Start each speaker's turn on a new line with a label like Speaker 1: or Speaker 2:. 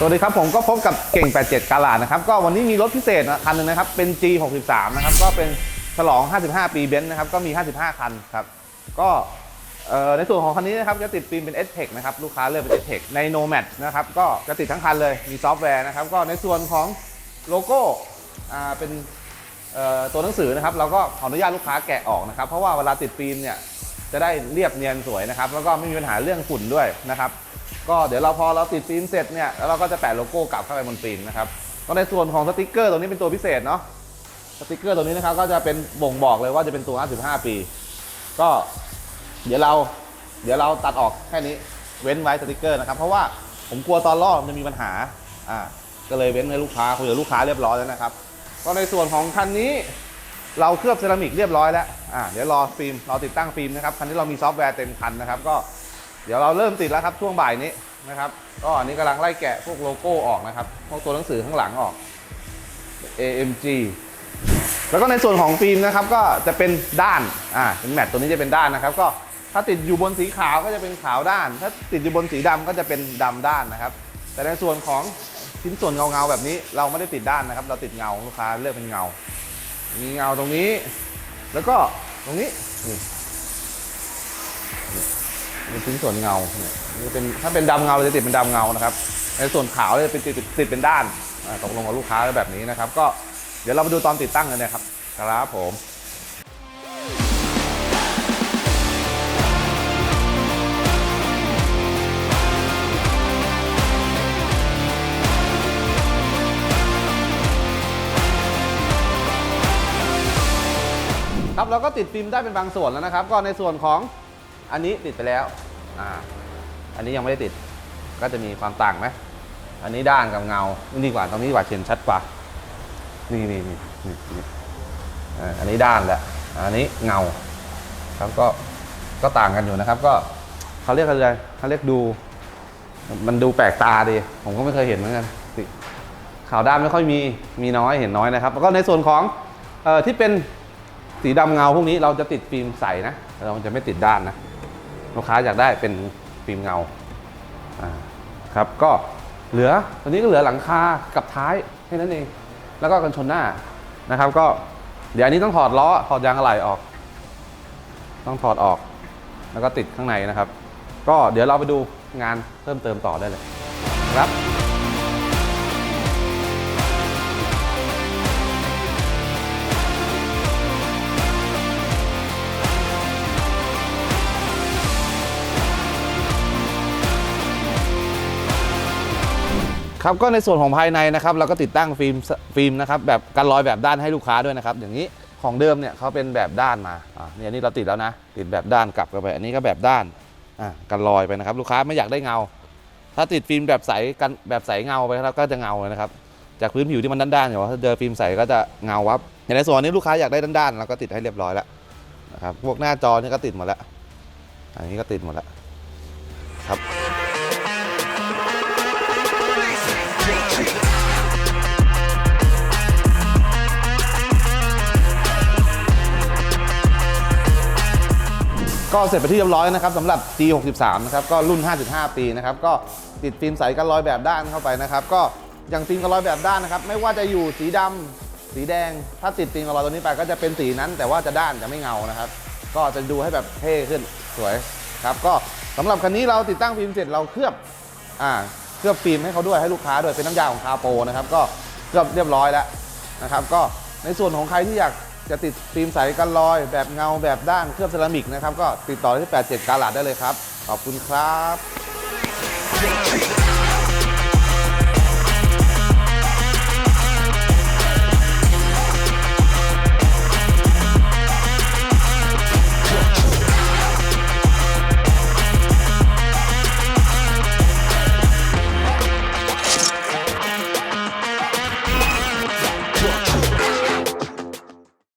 Speaker 1: สวัสดีครับ ผมก็พบกับเก่ง 87 กาลาดนะครับ ก็วันนี้มีรถพิเศษคันหนึงนะครับ เป็น G63 นะครับ ก็เป็นฉลอง 55 ปีเบนซ์นะครับ ก็มี 55 คันครับ ก็ในส่วนของคันนี้นะครับ จะติดฟิล์มเป็น s t e c นะครับ ลูกค้าเลือกเป็น s t e c ใน Nomad นะครับ ก็จะติดทั้งคันเลย มีซอฟต์แวร์นะครับ ก็ในส่วนของโลโก้อ่าเป็นเอ่อตัวหนังสือนะครับ เราก็ขออนุญาตลูกค้าแกะออกนะครับ เพราะว่าเวลาติดฟิล์มเนี่ย จะได้เรียบเนียนสวยนะครับ แล้วก็ไม่มีปัญหาเรื่องฝุ่นด้วยนะครับ ก็เดี๋ยวเราพอเราติดฟิล์มเสร็จเนี่ยแล้วเราก็จะแปะโลโก้กลับเข้าไปบนฟิล์มนะครับก็ในส่วนของสติกเกอร์ตัวนี้เป็นตัวพิเศษเนาะสติกเกอร์ตัวนี้นะครับก็จะเป็นบ่งบอกเลยว่าจะเป็นตัว 55 ปี ก็เดี๋ยวเราเดี๋ยวเราตัดออกแค่นี้เว้นไว้สติกเกอร์นะครับ เพราะว่าผมกลัวตอนลอกมันจะมีปัญหาอ่าก็เลยเว้นให้ลูกค้าคุยกับลูกค้าเรียบร้อยแล้วนะครับ ก็ในส่วนของคันนี้เราเคลือบเซรามิกเรียบร้อยแล้วอ่าเดี๋ยวรอฟิล์มเราติดตั้งฟิล์มนะครับคันนี้เรามีซอฟต์แวร์เต็มคันนะครับ ก็ เดี๋ยวเราเริ่มติดแล้วครับช่วงบ่ายนี้นะครับก็อันนี้กำลังไล่แกะพวกโลโก้ออกนะครับพวกตัวหนังสือข้างหลังออก AMG แล้วก็ในส่วนของฟิล์มนะครับก็จะเป็นด้านอ่าเป็นแมตต์ตัวนี้จะเป็นด้านนะครับ ก็ถ้าติดอยู่บนสีขาวก็จะเป็นขาวด้าน ถ้าติดอยู่บนสีดำก็จะเป็นดำด้านนะครับ แต่ในส่วนของชิ้นส่วนเงาเงาๆแบบนี้เราไม่ได้ติดด้านนะครับ เราติดเงาลูกค้าเลือกเป็นเงา มีเงาตรงนี้ แล้วก็ตรงนี้นี่ เป็นชิ้นส่วนเงาเนี่ยนี่เป็นถ้าเป็นดำเงาเราจะติดเป็นดำเงานะครับ ในส่วนขาวจะเป็นติดติดเป็นด้านตกลงกับลูกค้าแบบนี้นะครับ ก็เดี๋ยวเรามาดูตอนติดตั้งกันนะครับครับผมครับเราก็ติดฟิล์มได้เป็นบางส่วนแล้วนะครับ ก็ในส่วนของ อันนี้ติดไปแล้วอ่าอันนี้ยังไม่ได้ติด ก็จะมีความต่างไหมอันนี้ด้านกับเงานี่ดีกว่าตรงนี้ดีกว่าเห็นชัดกว่า นี่นี่นี่นี่อันนี้ด้านแหละอันนี้เงาครับก็ก็ต่างกันอยู่นะครับ ก็เขาเรียกอะไรเขาเรียกดู มันดูแปลกตาดีผมก็ไม่เคยเห็นเหมือนกันขาวด้านไม่ค่อยมีมีน้อยเห็นน้อยนะครับ แล้วก็ในส่วนของออที่เป็นสีดำเงาพวกนี้เราจะติดฟิล์มใสนะ เราจะไม่ติดด้านนะ ลูกค้าอยากได้เป็นฟิล์มเงาครับก็เหลือตอนนี้ก็เหลือหลังคากับท้ายแค่นั้นเอง แล้วก็กันชนหน้านะครับ ก็เดี๋ยวอันนี้ต้องถอดล้อถอดยางอะไหล่ออก ต้องถอดออก แล้วก็ติดข้างในนะครับ ก็เดี๋ยวเราไปดูงานเพิ่มเติมต่อได้เลยครับ ครับก็ในส่วนของภายในนะครับเราก็ติดตั้งฟิล์มฟิล์มนะครับแบบกันรอยแบบด้านให้ลูกค้าด้วยนะครับอย่างนี้ของเดิมเนี่ยเขาเป็นแบบด้านมาอ่าเนี่ยนนี้เราติดแล้วนะ ติดแบบด้านกลับกันไป อันนี้ก็แบบด้านอ่ากันรอยไปนะครับ ลูกค้าไม่อยากได้เงา ถ้าติดฟิล์มแบบใสกันแบบใสเงาไปครับก็จะเงาเลยนะครับจากพื้นผิวที่มันด้านๆอยู่ถ้าเจอฟิล์มใสก็จะเงาวับอย่างในส่วนนี้ลูกค้าอยากได้ด้านๆเราก็ติดให้เรียบร้อยแล้วนะครับพวกหน้าจอนี่ก็ติดหมดแล้วอันนี้ก็ติดหมดแล้วครับ ก็เสร็จไปที่เรียบร้อยนะครับสำหรับ G63 นะครับก็รุ่น 5.5 ปีนะครับก็ติดฟิล์มใสกันรอยแบบด้านเข้าไปนะครับก็อย่างฟิล์มกันรอยแบบด้านนะครับไม่ว่าจะอยู่สีดำสีแดง ถ้าติดฟิล์มกันรอยตัวนี้ไปก็จะเป็นสีนั้น แต่ว่าจะด้านจะไม่เงานะครับก็จะดูให้แบบเท่ขึ้นสวยครับก็สำหรับคันนี้เราติดตั้งฟิล์มเสร็จเราเคลือบอ่าเคลือบฟิล์มให้เขาด้วยให้ลูกค้าด้วยเป็นน้ำยาของคาโปนะครับก็เคลือบเรียบร้อยแล้วนะครับก็ในส่วนของใครที่อยาก จะติดฟิล์มใสกันรอย แบบเงาแบบด้านเคลือบเซรามิกนะครับ ก็ติดต่อที่ 87 กาลาดได้เลยครับ ขอบคุณครับ